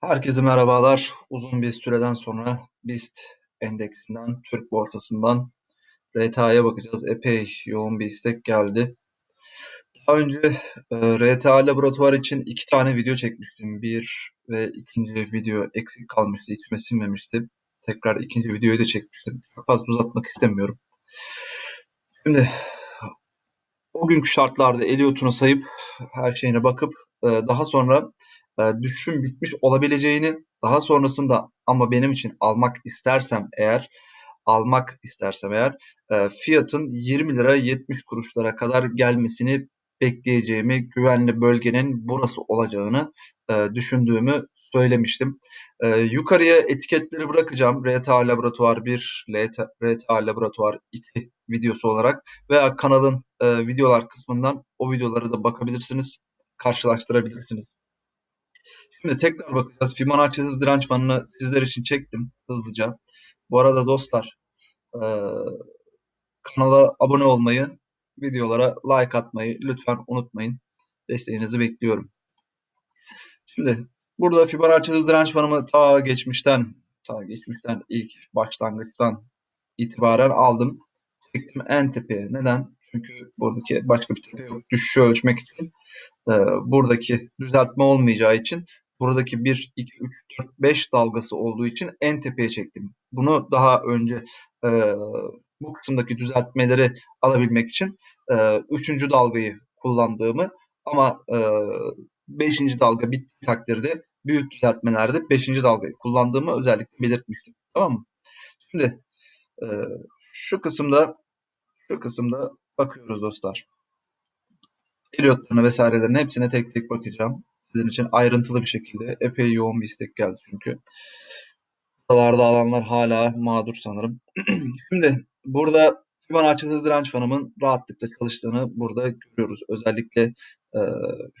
Herkese merhabalar. Uzun bir süreden sonra BIST endeksinden, Türk borsasından RTA'ya bakacağız. Epey yoğun bir istek geldi. Daha önce e, RTA laboratuvar için iki tane video çekmiştim. Bir ve ikinci video eksik kalmıştı, içime sinmemişti. Tekrar ikinci videoyu da çekmiştim. Çok fazla uzatmak istemiyorum. Şimdi o günkü şartlarda Elliot'unu sayıp her şeyine bakıp e, daha sonra e, bitmiş olabileceğini daha sonrasında ama benim için almak istersem eğer almak istersem eğer e, fiyatın 20 lira 70 kuruşlara kadar gelmesini bekleyeceğimi, güvenli bölgenin burası olacağını e, düşündüğümü söylemiştim. E, yukarıya etiketleri bırakacağım. RTA Laboratuvar 1, RTA Laboratuvar 2 videosu olarak veya kanalın videolar kısmından o videolara da bakabilirsiniz, karşılaştırabilirsiniz. Şimdi tekrar bakacağız. Fibonacci hız direnç fanını sizler için çektim hızlıca. Bu arada dostlar e, kanala abone olmayı, videolara like atmayı lütfen unutmayın. Desteğinizi bekliyorum. Şimdi burada Fibonacci hız direnç fanımı ta geçmişten, ta geçmişten ilk başlangıçtan itibaren aldım. Çektim en tepeye. Neden? Çünkü buradaki başka bir tepe yok. Düşüşü ölçmek için e, buradaki düzeltme olmayacağı için buradaki 1, 2, 3, 4, 5 dalgası olduğu için en tepeye çektim. Bunu daha önce e, bu kısımdaki düzeltmeleri alabilmek için e, üçüncü dalgayı kullandığımı ama e, beşinci dalga bittiği takdirde büyük düzeltmelerde beşinci dalgayı kullandığımı özellikle belirtmiştim. Tamam mı? Şimdi e, şu kısımda şu kısımda bakıyoruz dostlar. Elliot'larına vesairelerine hepsine tek tek bakacağım. Sizin için ayrıntılı bir şekilde epey yoğun bir istek geldi çünkü. Buralarda alanlar hala mağdur sanırım. Şimdi burada Fibonacci hız direnç fanımın rahatlıkla çalıştığını burada görüyoruz. Özellikle e,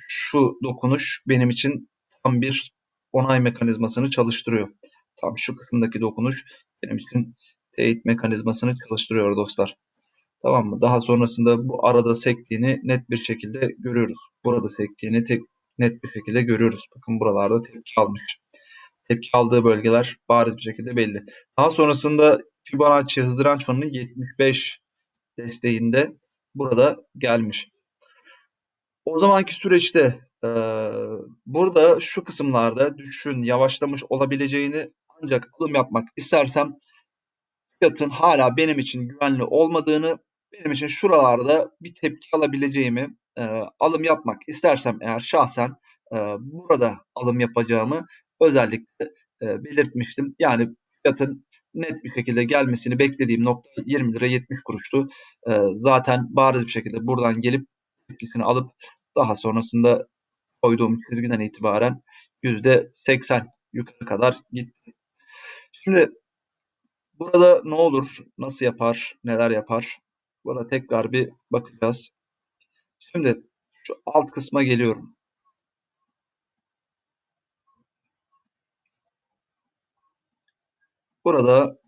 şu dokunuş benim için tam bir onay mekanizmasını çalıştırıyor. Tam şu kısımdaki dokunuş benim için teyit mekanizmasını çalıştırıyor dostlar. Tamam mı? Daha sonrasında bu arada sektiğini net bir şekilde görüyoruz. Burada sektiğini tek, net bir şekilde görüyoruz. Bakın buralarda tepki almış. Tepki aldığı bölgeler bariz bir şekilde belli. Daha sonrasında Fibonacci hız direnç fanının 75 desteğinde burada gelmiş. O zamanki süreçte e, burada şu kısımlarda düşüşün yavaşlamış olabileceğini ancak alım yapmak istersem fiyatın hala benim için güvenli olmadığını, benim için şuralarda bir tepki alabileceğimi, e, alım yapmak istersem eğer şahsen e, burada alım yapacağımı özellikle e, belirtmiştim. Yani fiyatın net bir şekilde gelmesini beklediğim nokta 20 lira 70 kuruştu. E, zaten bariz bir şekilde buradan gelip tepkisini alıp daha sonrasında koyduğum çizgiden itibaren %80 yukarı kadar gitti. Şimdi burada ne olur, nasıl yapar, neler yapar? Burada tekrar bir bakacağız. Şimdi şu alt kısma geliyorum. Burada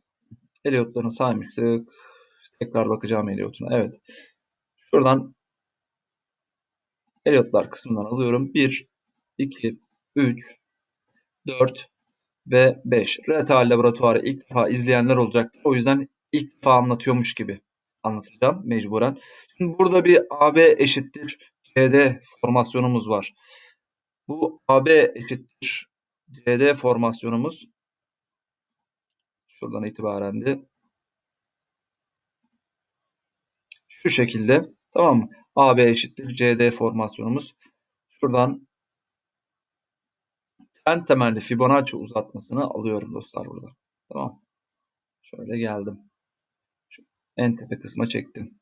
Elliot'larını saymıştık. Tekrar bakacağım Elliot'una. Evet. Şuradan Elliot'lar kısmından alıyorum. 1, 2, 3, 4 ve 5. RTA laboratuvarı ilk defa izleyenler olacaktır. O yüzden ilk defa anlatıyormuş gibi anlatacağım mecburen. Şimdi burada bir AB eşittir CD formasyonumuz var. Bu AB eşittir CD formasyonumuz şuradan itibaren de şu şekilde tamam mı? AB eşittir CD formasyonumuz. Şuradan en temelli Fibonacci uzatmasını alıyorum dostlar burada. Tamam. Şöyle geldim. En tepe kısma çektim.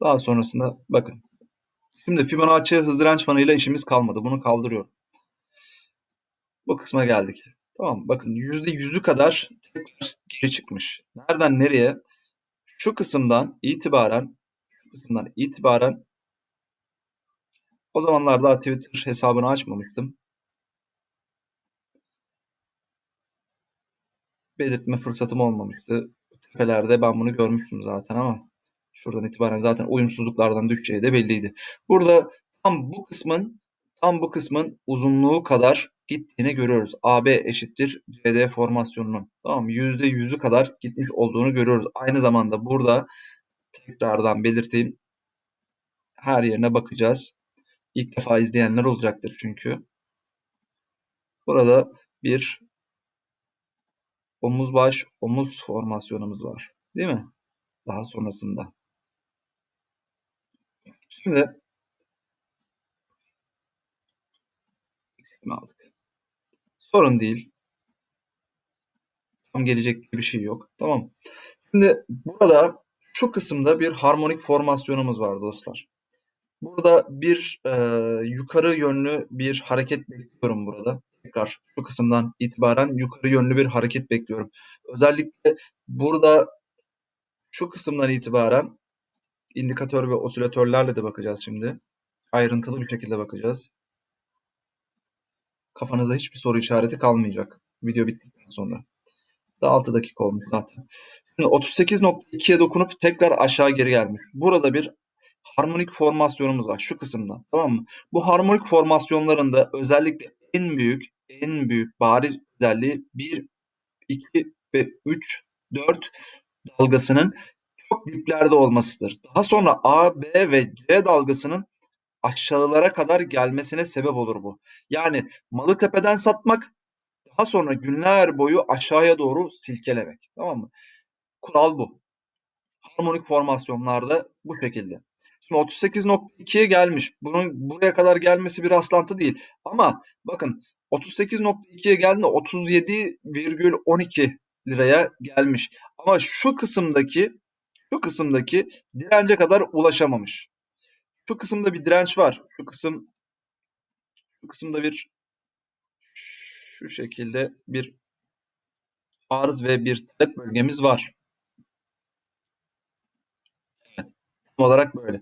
Daha sonrasında bakın. Şimdi Fibonacci hız direnç fanıyla işimiz kalmadı. Bunu kaldırıyorum. Bu kısma geldik. Tamam bakın %100'ü kadar tekrar geri çıkmış. Nereden nereye? Şu kısımdan itibaren şu kısımdan itibaren o zamanlarda Twitter hesabını açmamıştım. Belirtme fırsatım olmamıştı. Tepelerde ben bunu görmüştüm zaten ama şuradan itibaren zaten uyumsuzluklardan düşeceği de belliydi. Burada tam bu kısmın tam bu kısmın uzunluğu kadar gittiğini görüyoruz. AB eşittir CD formasyonunun. Tamam mı? %100'ü kadar gitmiş olduğunu görüyoruz. Aynı zamanda burada tekrardan belirteyim. Her yerine bakacağız. İlk defa izleyenler olacaktır çünkü. Burada bir omuz baş omuz formasyonumuz var. Değil mi? Daha sonrasında. Şimdi aldık. Sorun değil. Tam gelecek diye bir şey yok. Tamam. Şimdi burada şu kısımda bir harmonik formasyonumuz var dostlar. Burada bir e, yukarı yönlü bir hareket bekliyorum burada. Tekrar şu kısımdan itibaren yukarı yönlü bir hareket bekliyorum. Özellikle burada şu kısımdan itibaren indikatör ve osilatörlerle de bakacağız şimdi. Ayrıntılı bir şekilde bakacağız. Kafanıza hiçbir soru işareti kalmayacak video bittikten sonra. Daha 6 dakika olmuş zaten. Şimdi 38.2'ye dokunup tekrar aşağı geri gelmiş. Burada bir harmonik formasyonumuz var şu kısımda. Tamam mı? Bu harmonik formasyonlarında özellikle en büyük en büyük bariz özelliği 1, 2 ve 3, 4 dalgasının çok diplerde olmasıdır. Daha sonra A, B ve C dalgasının aşağılara kadar gelmesine sebep olur bu. Yani malı tepeden satmak daha sonra günler boyu aşağıya doğru silkelemek. Tamam mı? Kural bu. Harmonik formasyonlarda bu şekilde. Şimdi 38.2'ye gelmiş. Bunun buraya kadar gelmesi bir rastlantı değil. Ama bakın 38.2'ye geldiğinde 37,12 liraya gelmiş. Ama şu kısımdaki şu kısımdaki dirence kadar ulaşamamış. Şu kısımda bir direnç var. Şu kısım şu kısımda bir şu şekilde bir arız ve bir talep bölgemiz var. Evet. Olarak böyle.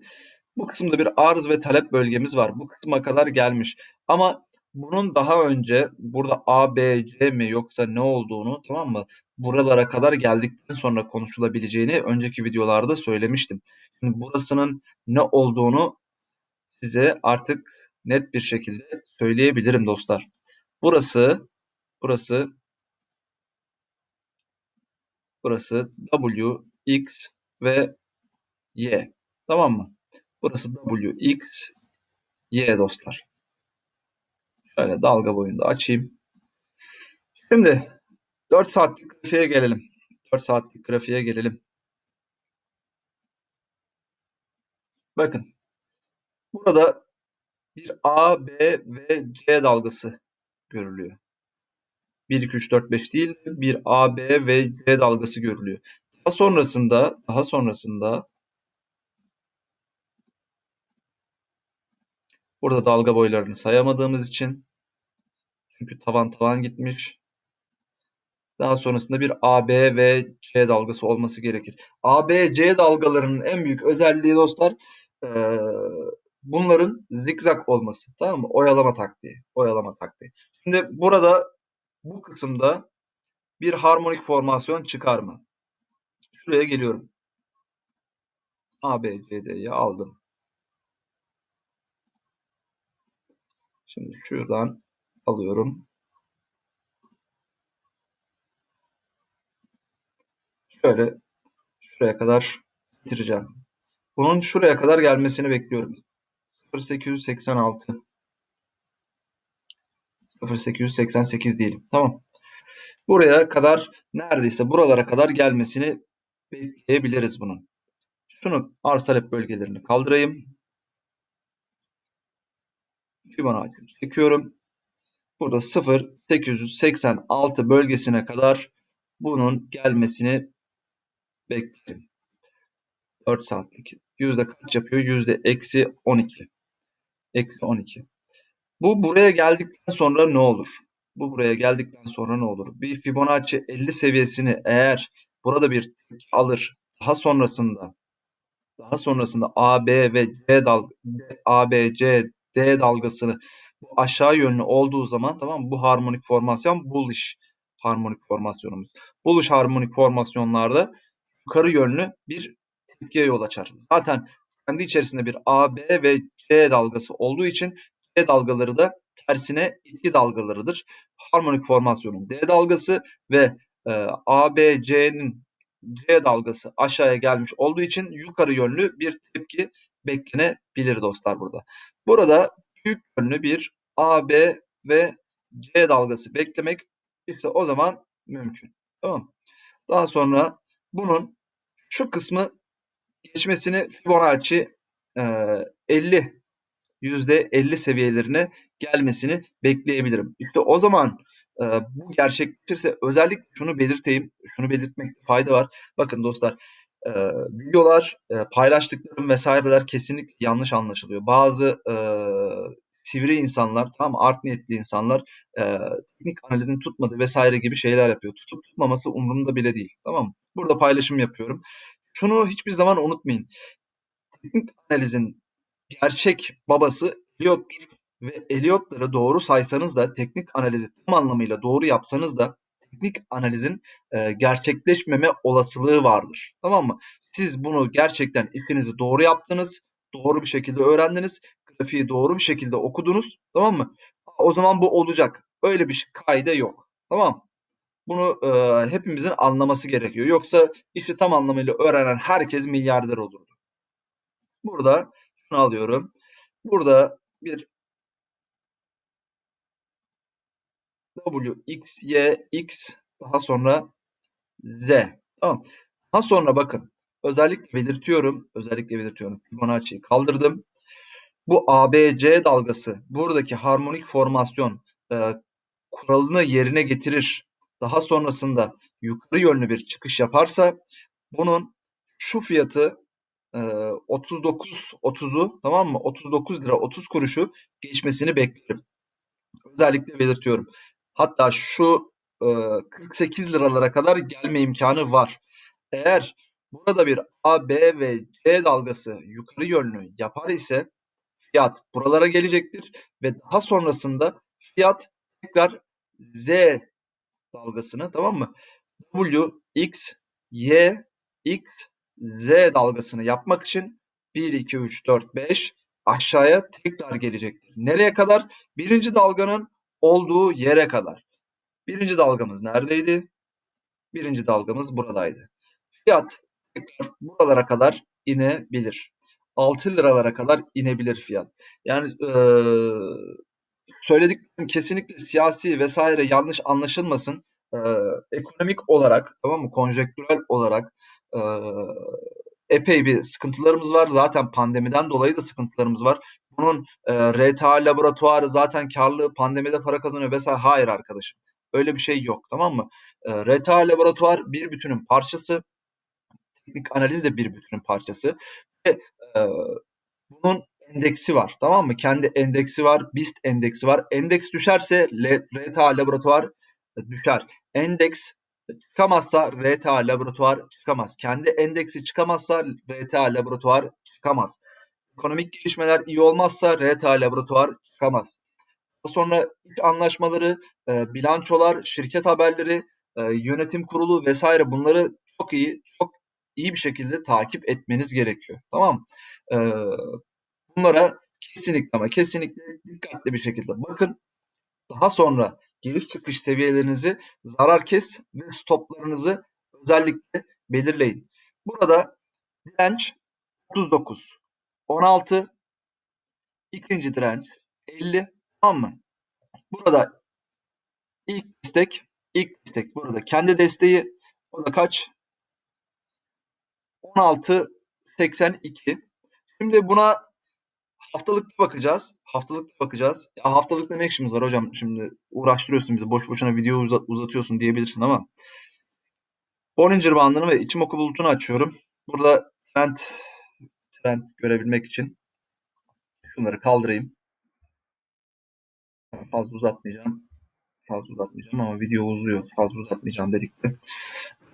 Bu kısımda bir arız ve talep bölgemiz var. Bu kısma kadar gelmiş. Ama bunun daha önce burada A, B, C mi yoksa ne olduğunu tamam mı? Buralara kadar geldikten sonra konuşulabileceğini önceki videolarda söylemiştim. Şimdi burasının ne olduğunu size artık net bir şekilde söyleyebilirim dostlar. Burası burası burası W, X ve Y. Tamam mı? Burası W, X, Y dostlar. Şöyle dalga boyunda açayım. Şimdi 4 saatlik grafiğe gelelim. 4 saatlik grafiğe gelelim. Bakın. Burada bir A, B ve C dalgası görülüyor. 1, 2, 3, 4, 5 değil bir A, B ve C dalgası görülüyor. Daha sonrasında daha sonrasında burada dalga boylarını sayamadığımız için çünkü tavan tavan gitmiş. Daha sonrasında bir AB ve C dalgası olması gerekir. AB, dalgalarının en büyük özelliği dostlar bunların zikzak olması. Tamam mı? Oyalama taktiği. Oyalama taktiği. Şimdi burada bu kısımda bir harmonik formasyon çıkar mı? Şuraya geliyorum. A, aldım. Şimdi şuradan alıyorum. Şöyle şuraya kadar getireceğim. Bunun şuraya kadar gelmesini bekliyorum. 0886 0888 diyelim. Tamam. Buraya kadar neredeyse buralara kadar gelmesini bekleyebiliriz bunun. Şunu arz talep bölgelerini kaldırayım. Fibonacci çekiyorum. Burada 0.886 bölgesine kadar bunun gelmesini beklerim. 4 saatlik. Yüzde kaç yapıyor? Yüzde eksi 12. Eksi 12. Bu buraya geldikten sonra ne olur? Bu buraya geldikten sonra ne olur? Bir Fibonacci 50 seviyesini eğer burada bir alır daha sonrasında daha sonrasında A, B ve C dal A, B, C, D dalgasını aşağı yönlü olduğu zaman tamam? Bu harmonik formasyon bullish harmonik formasyonumuz. Bullish harmonik formasyonlarda yukarı yönlü bir tepkiye yol açar. Zaten kendi içerisinde bir A, B ve C dalgası olduğu için D dalgaları da tersine iki dalgalarıdır. Harmonik formasyonun D dalgası ve e, ABC'nin C dalgası aşağıya gelmiş olduğu için yukarı yönlü bir tepki beklenebilir dostlar burada. Burada büyük yönlü bir AB ve C dalgası beklemek işte o zaman mümkün. Tamam Daha sonra bunun şu kısmı geçmesini Fibonacci e, 50 %50 seviyelerine gelmesini bekleyebilirim. İşte o zaman e, bu gerçekleşirse özellikle şunu belirteyim, şunu belirtmekte fayda var. Bakın dostlar, e, videolar, e, paylaştıklarım vesaireler kesinlikle yanlış anlaşılıyor. Bazı e, sivri insanlar, tam art niyetli insanlar e, teknik analizin tutmadığı vesaire gibi şeyler yapıyor. Tutup tutmaması umurumda bile değil. Tamam mı? Burada paylaşım yapıyorum. Şunu hiçbir zaman unutmayın. Teknik analizin gerçek babası Eliot'tur ve Eliot'ları doğru saysanız da teknik analizi tam anlamıyla doğru yapsanız da teknik analizin e, gerçekleşmeme olasılığı vardır. Tamam mı? Siz bunu gerçekten ipinizi doğru yaptınız, doğru bir şekilde öğrendiniz, grafiği doğru bir şekilde okudunuz. Tamam mı? O zaman bu olacak. Öyle bir kaide yok. Tamam Bunu e, hepimizin anlaması gerekiyor. Yoksa işi tam anlamıyla öğrenen herkes milyarder olurdu. Burada şunu alıyorum. Burada bir W, X, Y, X daha sonra Z. Tamam. Daha sonra bakın özellikle belirtiyorum. Özellikle belirtiyorum. Fibonacci'yi kaldırdım. Bu ABC dalgası buradaki harmonik formasyon e, kuralını yerine getirir. Daha sonrasında yukarı yönlü bir çıkış yaparsa bunun şu fiyatı 39 30'u tamam mı? 39 lira 30 kuruşu geçmesini beklerim. Özellikle belirtiyorum. Hatta şu 48 liralara kadar gelme imkanı var. Eğer burada bir A, B ve C dalgası yukarı yönlü yapar ise fiyat buralara gelecektir ve daha sonrasında fiyat tekrar Z dalgasını tamam mı? W, X, Y, X, Z dalgasını yapmak için 1, 2, 3, 4, 5 aşağıya tekrar gelecektir. Nereye kadar? Birinci dalganın olduğu yere kadar. Birinci dalgamız neredeydi? Birinci dalgamız buradaydı. Fiyat tekrar buralara kadar inebilir. 6 liralara kadar inebilir fiyat. Yani ee, söylediklerim kesinlikle siyasi vesaire yanlış anlaşılmasın. Ee, ekonomik olarak tamam mı konjektürel olarak e, epey bir sıkıntılarımız var. Zaten pandemiden dolayı da sıkıntılarımız var. Bunun e, RTA laboratuvarı zaten karlı pandemide para kazanıyor vesaire. Hayır arkadaşım. Öyle bir şey yok tamam mı? E, RTA laboratuvar bir bütünün parçası. Teknik analiz de bir bütünün parçası. Ve e, bunun endeksi var tamam mı? Kendi endeksi var, BIST endeksi var. Endeks düşerse RTA laboratuvar düşer. Endeks çıkamazsa RTA laboratuvar çıkamaz. Kendi endeksi çıkamazsa RTA laboratuvar çıkamaz. Ekonomik gelişmeler iyi olmazsa RTA laboratuvar çıkamaz. Sonra iç anlaşmaları, e, bilançolar, şirket haberleri, e, yönetim kurulu vesaire bunları çok iyi, çok iyi bir şekilde takip etmeniz gerekiyor. Tamam e, Bunlara kesinlikle ama kesinlikle dikkatli bir şekilde bakın. Daha sonra giriş çıkış seviyelerinizi zarar kes ve stoplarınızı özellikle belirleyin. Burada direnç 39, 16, ikinci direnç 50 tamam mı? Burada ilk destek, ilk destek burada kendi desteği o da kaç? 16.82. Şimdi buna Haftalıkta bakacağız. Haftalıkta bakacağız. Ya haftalıkta ne işimiz var hocam? Şimdi uğraştırıyorsun bizi. Boş boşuna video uzat, uzatıyorsun diyebilirsin ama. Bollinger bandını ve içim oku bulutunu açıyorum. Burada trend, trend görebilmek için şunları kaldırayım. Fazla uzatmayacağım. Fazla uzatmayacağım ama video uzuyor. Fazla uzatmayacağım dedik de.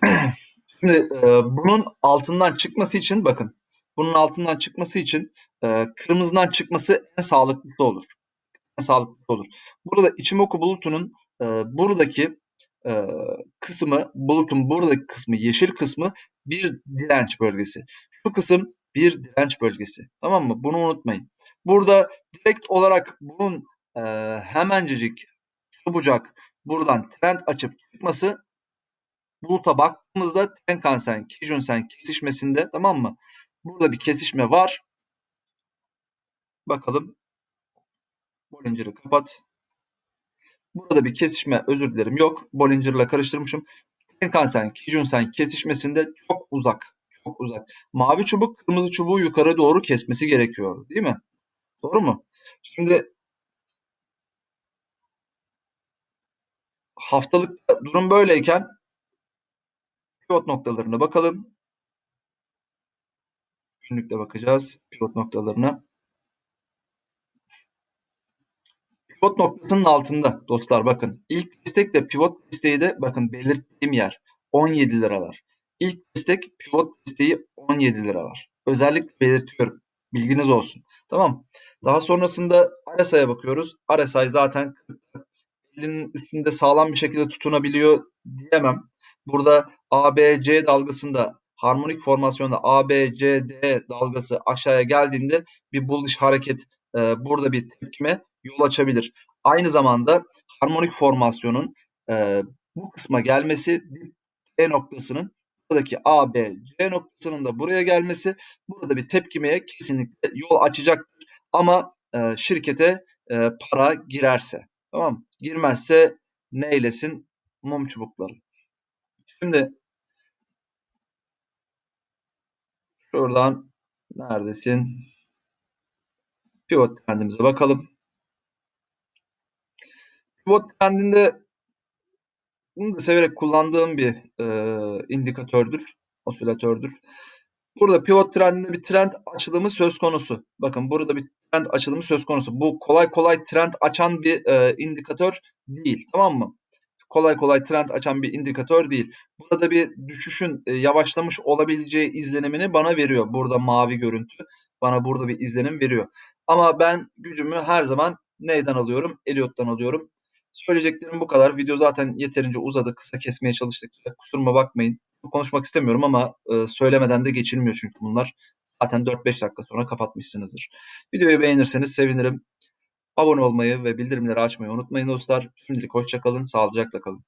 Şimdi e, bunun altından çıkması için bakın bunun altından çıkması için e, kırmızıdan çıkması en sağlıklısı olur. En sağlıklısı olur. Burada Ichimoku bulutunun e, buradaki e, kısmı, bulutun buradaki kısmı, yeşil kısmı bir direnç bölgesi. Şu kısım bir direnç bölgesi. Tamam mı? Bunu unutmayın. Burada direkt olarak bunun e, hemencecik çabucak buradan trend açıp çıkması buluta baktığımızda Tenkan-sen, Kijun-sen kesişmesinde tamam mı? Burada bir kesişme var. Bakalım. Bollinger'ı kapat. Burada bir kesişme özür dilerim yok. Bollinger'la karıştırmışım. Tenkan-sen, Kijun-sen kesişmesinde çok uzak. Çok uzak. Mavi çubuk kırmızı çubuğu yukarı doğru kesmesi gerekiyor. Değil mi? Doğru mu? Şimdi haftalıkta durum böyleyken pivot noktalarına bakalım. Günlükte bakacağız pivot noktalarına. Pivot noktasının altında dostlar bakın. İlk destek de pivot desteği de bakın belirttiğim yer 17 liralar. İlk destek pivot desteği 17 liralar. Özellikle belirtiyorum. Bilginiz olsun. Tamam. Daha sonrasında RSI'ye bakıyoruz. RSI zaten 50'nin üstünde sağlam bir şekilde tutunabiliyor diyemem. Burada ABC dalgasında harmonik formasyonda ABCD dalgası aşağıya geldiğinde bir bullish hareket e, burada bir tepkime yol açabilir. Aynı zamanda harmonik formasyonun e, bu kısma gelmesi D noktasının buradaki A, B, C noktasının da buraya gelmesi burada bir tepkimeye kesinlikle yol açacaktır. Ama e, şirkete e, para girerse. Tamam Girmezse neylesin? Mum çubukları. Şimdi şuradan neredesin? Pivot trendimize bakalım. Pivot trendinde bunu da severek kullandığım bir e, indikatördür, osilatördür. Burada pivot trendinde bir trend açılımı söz konusu. Bakın burada bir trend açılımı söz konusu. Bu kolay kolay trend açan bir e, indikatör değil. Tamam mı? Kolay kolay trend açan bir indikatör değil. Burada bir düşüşün e, yavaşlamış olabileceği izlenimini bana veriyor. Burada mavi görüntü bana burada bir izlenim veriyor. Ama ben gücümü her zaman neyden alıyorum? Elliot'tan alıyorum. Söyleyeceklerim bu kadar. Video zaten yeterince uzadı. Kısa kesmeye çalıştık. Kusuruma bakmayın. Konuşmak istemiyorum ama e, söylemeden de geçilmiyor çünkü bunlar. Zaten 4-5 dakika sonra kapatmışsınızdır. Videoyu beğenirseniz sevinirim. Abone olmayı ve bildirimleri açmayı unutmayın dostlar. Şimdilik hoşçakalın, sağlıcakla kalın.